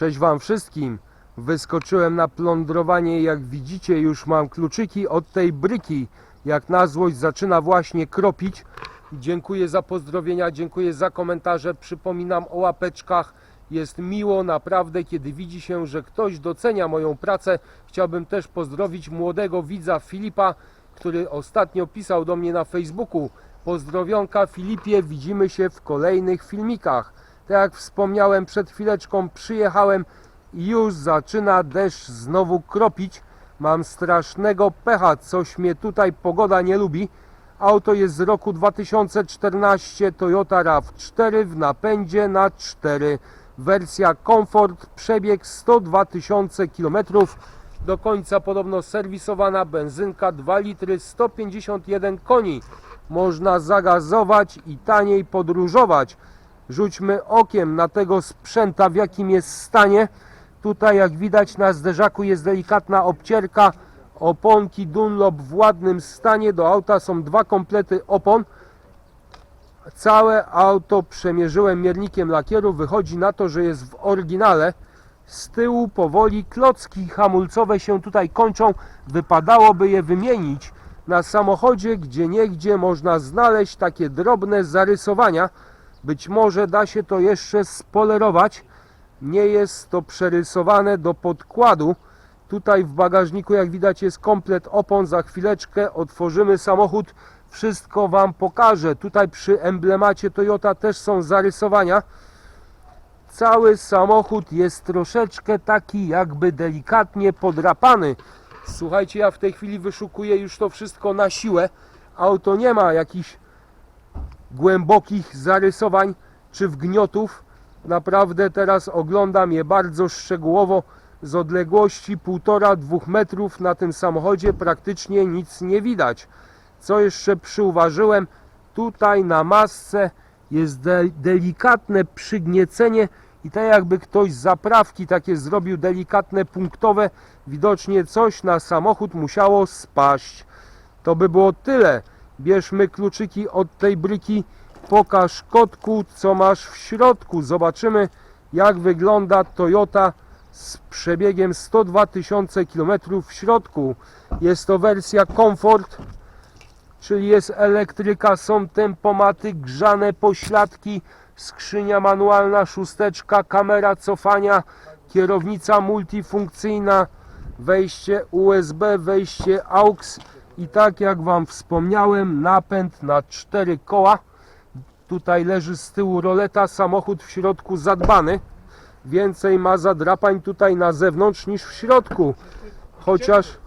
Cześć Wam wszystkim. Wyskoczyłem na plądrowanie. Jak widzicie, już mam kluczyki od tej bryki. Jak na złość zaczyna właśnie kropić. Dziękuję za pozdrowienia, dziękuję za komentarze. Przypominam o łapeczkach. Jest miło naprawdę, kiedy widzi się, że ktoś docenia moją pracę. Chciałbym też pozdrowić młodego widza Filipa, który ostatnio pisał do mnie na Facebooku. Pozdrowionka Filipie, widzimy się w kolejnych filmikach. Tak jak wspomniałem przed chwileczką, przyjechałem i już zaczyna deszcz znowu kropić. Mam strasznego pecha, coś mnie tutaj pogoda nie lubi. Auto jest z roku 2014 Toyota RAV4 w napędzie na 4. Wersja Comfort, przebieg 102 tysiące km. Do końca podobno serwisowana benzynka 2 litry 151 koni. Można zagazować i taniej podróżować. Rzućmy okiem na tego sprzęta w jakim jest stanie. Tutaj jak widać na zderzaku jest delikatna obcierka. Oponki Dunlop w ładnym stanie. Do auta są dwa komplety opon. Całe auto przemierzyłem miernikiem lakieru. Wychodzi na to, że jest w oryginale. Z tyłu powoli klocki hamulcowe się tutaj kończą. Wypadałoby je wymienić. Na samochodzie gdzie niegdzie można znaleźć takie drobne zarysowania. Być może da się to jeszcze spolerować. Nie jest to przerysowane do podkładu. Tutaj w bagażniku, jak widać, jest komplet opon. Za chwileczkę otworzymy samochód. Wszystko Wam pokażę. Tutaj przy emblemacie Toyota też są zarysowania. Cały samochód jest troszeczkę taki jakby delikatnie podrapany. Słuchajcie, ja w tej chwili wyszukuję już to wszystko na siłę. Auto nie ma jakichś głębokich zarysowań czy wgniotów. Naprawdę teraz oglądam je bardzo szczegółowo. Z odległości 1,5-2 metrów na tym samochodzie praktycznie nic nie widać. Co jeszcze przyuważyłem? Tutaj na masce jest de delikatne przygniecenie i tak jakby ktoś z zaprawki takie zrobił delikatne punktowe. Widocznie coś na samochód musiało spaść. To by było tyle. Bierzmy kluczyki od tej bryki. Pokaż kotku, co masz w środku. Zobaczymy, jak wygląda Toyota z przebiegiem 102 tysiące km w środku. Jest to wersja Comfort, czyli jest elektryka, są tempomaty, grzane pośladki, skrzynia manualna, szósteczka, kamera cofania, kierownica multifunkcyjna, wejście USB, wejście AUX i tak jak Wam wspomniałem, napęd na cztery koła. Tutaj leży z tyłu roleta, samochód w środku zadbany. Więcej ma zadrapań tutaj na zewnątrz niż w środku. Chociaż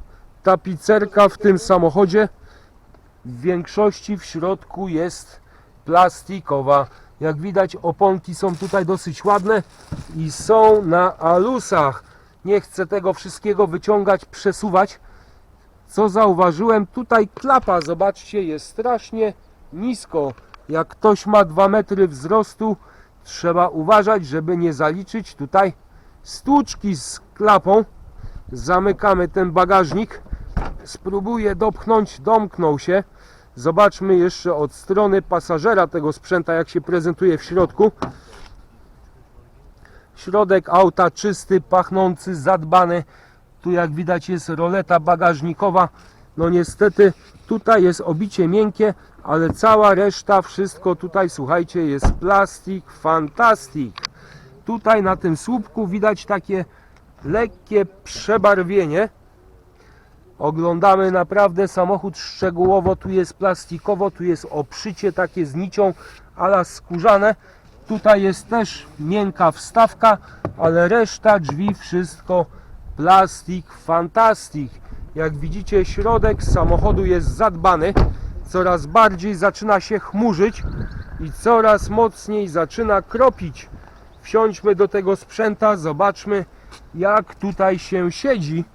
tapicerka w tym samochodzie w większości w środku jest plastikowa. Jak widać oponki są tutaj dosyć ładne i są na alusach. Nie chcę tego wszystkiego wyciągać, przesuwać. Co zauważyłem, tutaj klapa, zobaczcie, jest strasznie nisko. Jak ktoś ma 2 metry wzrostu, trzeba uważać, żeby nie zaliczyć tutaj stłuczki z klapą. Zamykamy ten bagażnik. Spróbuję dopchnąć, domknął się. Zobaczmy jeszcze od strony pasażera tego sprzęta, jak się prezentuje w środku. Środek auta czysty, pachnący, zadbany. Tu jak widać jest roleta bagażnikowa. No niestety tutaj jest obicie miękkie, ale cała reszta, wszystko tutaj, słuchajcie, jest plastik, fantastik. Tutaj na tym słupku widać takie lekkie przebarwienie. Oglądamy naprawdę samochód szczegółowo. Tu jest plastikowo, tu jest obszycie takie z nicią ala skórzane. Tutaj jest też miękka wstawka, ale reszta drzwi wszystko plastik, fantastik. Jak widzicie środek samochodu jest zadbany. Coraz bardziej zaczyna się chmurzyć i coraz mocniej zaczyna kropić. Wsiądźmy do tego sprzęta, zobaczmy jak tutaj się siedzi.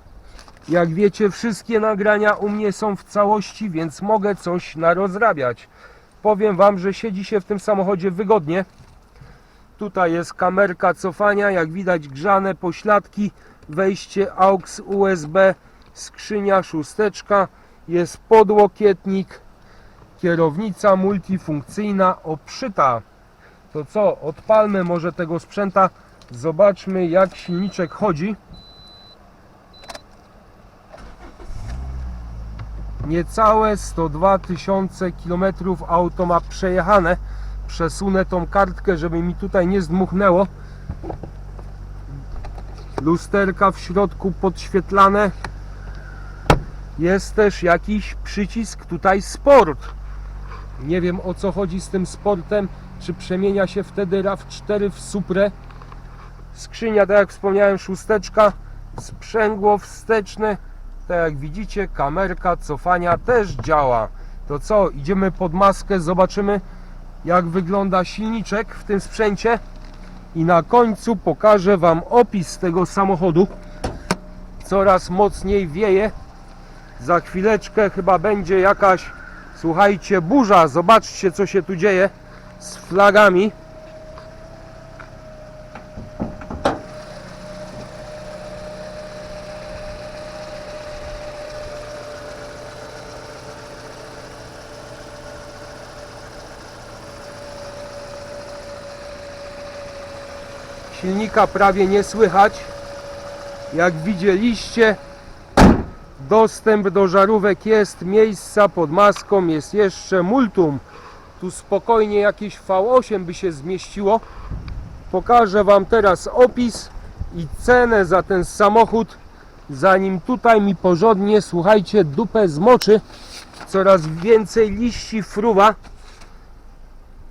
Jak wiecie, wszystkie nagrania u mnie są w całości, więc mogę coś narozrabiać. Powiem Wam, że siedzi się w tym samochodzie wygodnie. Tutaj jest kamerka cofania, jak widać grzane pośladki, wejście AUX USB, skrzynia szósteczka, jest podłokietnik, kierownica multifunkcyjna obszyta. To co, odpalmy może tego sprzęta, Zobaczmy jak silniczek chodzi. Niecałe 102 tysiące kilometrów auto ma przejechane. Przesunę tą kartkę, żeby mi tutaj nie zdmuchnęło. Lusterka w środku podświetlane. Jest też jakiś przycisk tutaj sport. Nie wiem o co chodzi z tym sportem. Czy przemienia się wtedy RAV4 w Suprę? Skrzynia, tak jak wspomniałem, szósteczka, sprzęgło wsteczne. Tak jak widzicie, kamerka cofania też działa. To co, idziemy pod maskę, zobaczymy jak wygląda silniczek w tym sprzęcie. I na końcu pokażę Wam opis tego samochodu. Coraz mocniej wieje. Za chwileczkę chyba będzie jakaś, słuchajcie, burza. Zobaczcie, co się tu dzieje z flagami. Silnika prawie nie słychać. Jak widzieliście, dostęp do żarówek jest, miejsca pod maską jest jeszcze multum. Tu spokojnie jakieś V8 by się zmieściło. Pokażę Wam teraz opis i cenę za ten samochód. Zanim tutaj mi porządnie, słuchajcie, dupę zmoczy. Coraz więcej liści fruwa.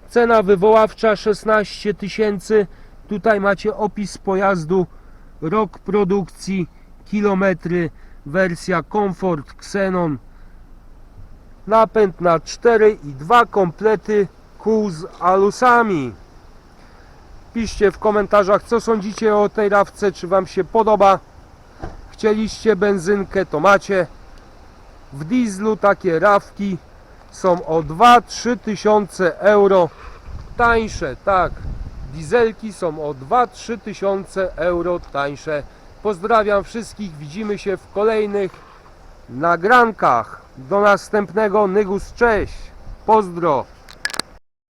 Cena wywoławcza 16 tysięcy. Tutaj macie opis pojazdu, rok produkcji, kilometry, wersja Comfort Xenon, napęd na 4 i 2 komplety kół z alusami. Piszcie w komentarzach co sądzicie o tej rawce, czy Wam się podoba. Chcieliście benzynkę, to macie. W dieslu takie rawki są o 2-3 tysiące euro tańsze, tak. Dieselki są o 2-3 tysiące euro tańsze. Pozdrawiam wszystkich, widzimy się w kolejnych nagrankach. Do następnego, Nygus, cześć, pozdro.